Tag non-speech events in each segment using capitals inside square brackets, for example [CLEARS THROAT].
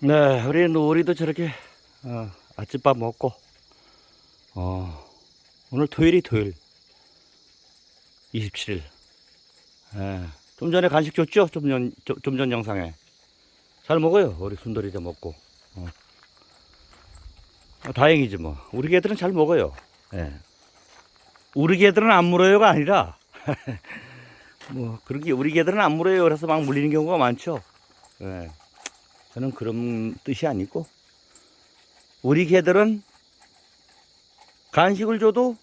네, 우리 우리도 저렇게 어, 아침밥 먹고 어, 오늘 토요일이 토요일 27일. 예, 좀 전에 간식 줬죠? 좀 전, 좀 전 영상에. 잘 먹어요. 우리 순돌이도 먹고. 어. 어, 다행이지 뭐. 우리 개들은 잘 먹어요. 예. 우리 개들은 안 물어요가 아니라 [LAUGHS] 뭐 그렇게 우리 개들은 안 물어요. 그래서 막 물리는 경우가 많죠. 예. 저는 그런 뜻이 아니고 우리 개들은 간식을 줘도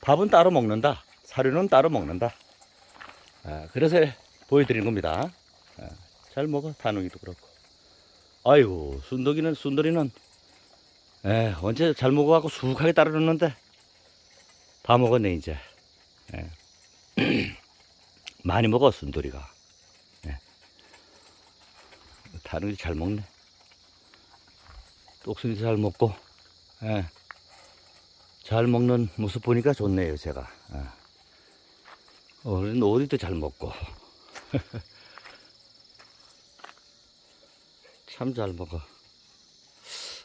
밥은 따로 먹는다. 사료는 따로 먹는다. 아, 그래서 보여드리는 겁니다. 아, 잘 먹어 단웅이도 그렇고. 아이고 순덕이는 순돌이는 에, 언제 잘 먹어갖고 수북하게 따르는데 다 먹었네 이제. 예. [CLEARS THROAT] 많이 먹어 순돌이가. 예. 단웅이 잘 먹네. 똑순이도 잘 먹고. 예. 잘 먹는 모습 보니까 좋네요 제가. 아. 어른 오리도 잘 먹고. [LAUGHS] 참 잘 먹어.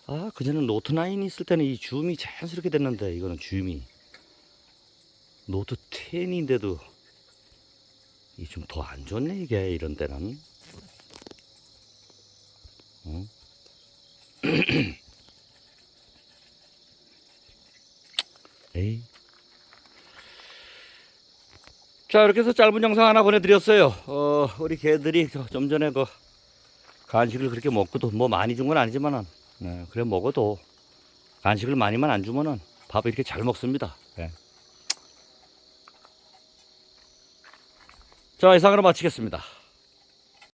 아, 그전엔 노트9 있을 때는 이 줌이 자연스럽게 됐는데, 이거는 줌이. 노트 10인데도, 이 좀 더 안 좋네, 이게, 이런 때는. [CLEARS THROAT] 에이. 자, 이렇게 해서 짧은 영상 하나 보내드렸어요. 어, 우리 개들이 좀 전에 그 간식을 그렇게 먹고도 뭐 많이 준 건 아니지만은, 네, 그래 먹어도 간식을 많이만 안 주면은 밥을 이렇게 잘 먹습니다. 예. 자, 이상으로 마치겠습니다.